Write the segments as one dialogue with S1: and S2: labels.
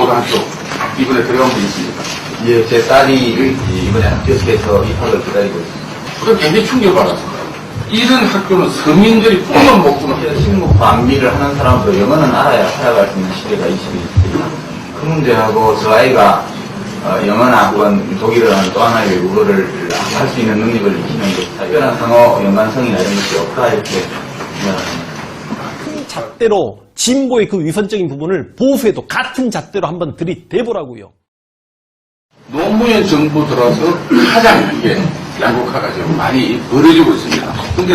S1: 고등학교 이번에 들어가면 있습니다.
S2: 예, 제 딸이 이번에 학교에서 입학을 기다리고 있습니다.
S1: 그건 굉장히 충격받았습니다. 이런 학교는 서민들이 못 꾸는 학교.
S2: 식목 반미를 하는 사람도 영어는 알아야 살아갈 수 있는 시대가 21세기입니다. 그 문제하고 저 아이가 어, 영어나 혹은 독일어나 또 하나의 외국어를 할 수 있는 능력을 익히는 것, 특별한 상호 연관성이나 이런 것이 없다 이렇게
S3: 잣대로 진보의 그 위선적인 부분을 보수에도 같은 잣대로 한번 들이대보라고요.
S1: 노무현 정부 들어서 가장 이게 양극화가 지금 많이 벌어지고 있습니다. 근데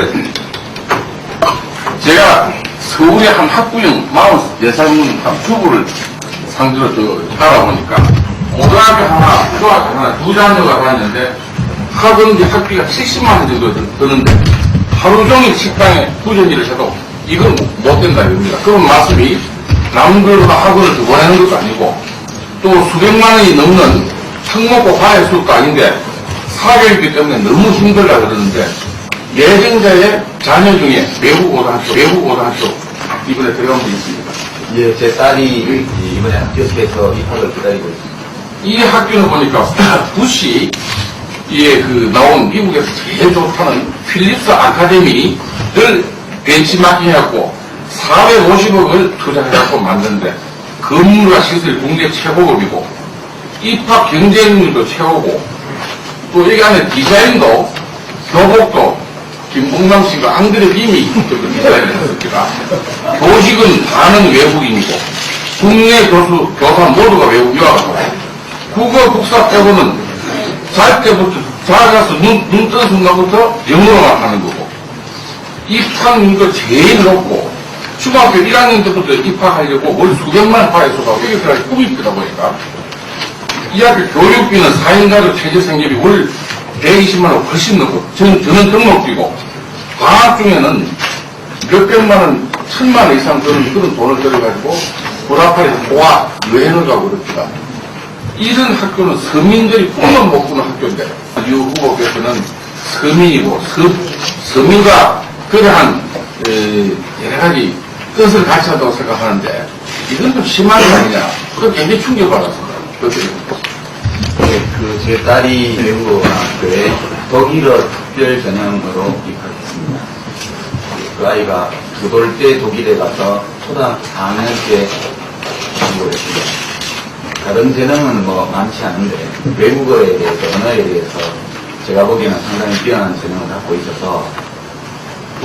S1: 제가 서울의 한 학부형 46살 한 부부를 상대로 저 알아보니까 고등학교 하나, 중학교 하나, 두 자녀가 다녔는데 하던지 학비가 70만 원 정도 드- 드는데 하루 종일 식당에 부전일을 해도 이건 못 된다 이겁니다. 그런 말씀이 남들보다 학원을 더 보내는 것도 아니고 또 수백만 원이 넘는 특목고 과외 수업도 아닌데 사교육이기 때문에 너무 힘들다 그러는데 예정자의 자녀 중에 외국 고등학교, 외국 고등학교 이번에 들어간 분이 있습니다.
S2: 예, 제 딸이 이번에 학교에서 입학을 기다리고 있습니다.
S1: 이 학교는 보니까 부시 이에 그 나온 미국에서 제일 좋다는 필립스 아카데미를 벤치마킹해갖고 450억을 투자해갖고 만드는데 건물과 시설이 국내 최고급이고 입학 경쟁률도 최고고 또 여기 안에 디자인도 교복도 김봉남 씨가 앙드레 빔이 그 디자인을 했습니다. 교식은 다는 외국인이고 국내 교수, 교사 모두가 외국 유학을 하고 국어, 국사 빼고는 잘 때부터 자가서 눈, 눈 뜨는 순간부터 영어로만 하는 거고 입학률도 제일 높고 중학교 1학년 때부터 입학하려고 월 수백만 원 파에서가 여기까지 꿈이 크다 보니까 이 학교 교육비는 4인 가족 체제 생계비 월 120만 원 훨씬 넘고 저는, 저는 등록비고 방학 중에는 몇백만 원, 천만 원 이상 드는 그런 돈을 들여가지고 보라파리에서 모아 여행을 가고 그럽니다. 이런 학교는 서민들이 꿈을 못 꾸는 학교인데 유 후보께서는 서민이고 서, 서민과 그러한 에, 여러 가지 뜻을 한다고 생각하는데 이건 좀 심한 거 아니냐 그건 굉장히 충격받았습니다. 그렇게
S2: 예, 그, 제 딸이 외국어 학교에 독일어 특별 전형으로 입학했습니다. 그 아이가 두 돌 때 독일에 가서 초등학교 4학년 때 공부를 했습니다. 다른 재능은 뭐 많지 않은데 외국어에 대해서 언어에 대해서 제가 보기에는 상당히 뛰어난 재능을 갖고 있어서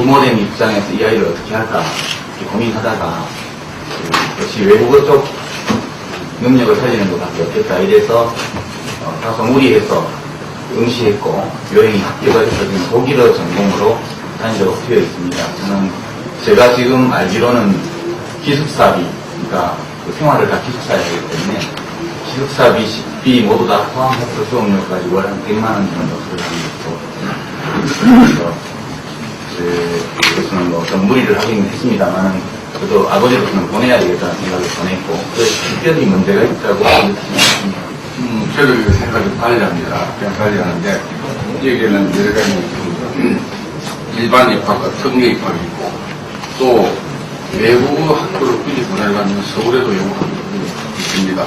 S2: 부모된 입장에서 이 아이를 어떻게 할까 고민하다가 그 역시 외국어 쪽 능력을 살리는 것밖에 없겠다 이래서 어, 다소 무리해서 응시했고 여행이 해서 지금 독일어 전공으로 다니도록 되어 있습니다. 저는 제가 지금 알기로는 기숙사비, 그러니까 그 생활을 다 기숙사에 하기 때문에 기숙사비, 식비 모두 다 포함해서 수업료까지 월 한 100만 원 정도 들어가는 것으 그것은 뭐 어떤 무리를 하긴 했습니다만은 그래도 아버지로서는 보내야 되겠다는 생각을 보냈고 그래서 특별히 문제가 있다고 느끼습니다.
S1: 음, 저도 이 생각을 좀 관리합니다. 그냥 관리하는데, 여기에는 여러 가지 그 일반 입학과 특례 입학이 있고, 또 외국어 학교를 굳이 보내려면 서울에도 영어 학교가 있습니다.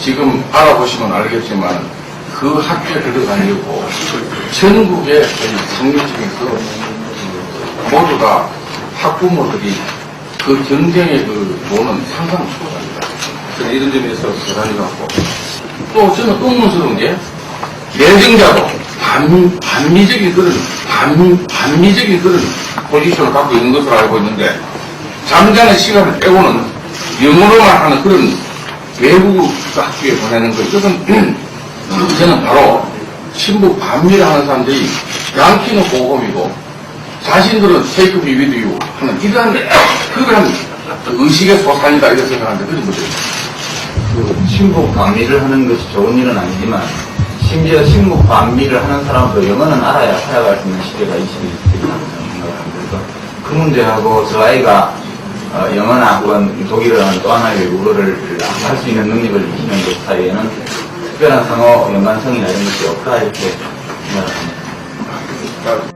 S1: 지금 알아보시면 알겠지만, 그 학교에 들어가려고 전국의 상류층에서 모두 다 학부모들이 그 경쟁의 그 돈은 상상 초월합니다. 그래서 이런 점에서 대단히 같고, 또 저는 의문스러운 게 예정자도 반, 반미적인 그런 반, 반미적인 그런 포지션을 갖고 있는 것으로 알고 있는데 잠자는 시간을 빼고는 영어로만 하는 그런 외국 학교에 보내는 거 이것은 저는 바로 신부 반미를 하는 사람들이 양키는 고금이고 자신들은 테이크 비 위드 유 하는 이러한 그러한 의식의 소산이다 이렇게 생각하는데 그런 거죠.
S2: 그 신부 반미를 하는 것이 좋은 일은 아니지만 심지어 신부 반미를 하는 사람도 영어는 알아야 살아갈 수 있는 시대가 21세기라고 생각합니다. 그래서 그 문제하고 저 아이가 어, 영어나 혹은 독일어나 또 하나의 외국어를 할 수 있는 능력을 익히는 것 사이에는 특별한 상호 연관성이나 이런 것이 없다 이렇게 생각합니다.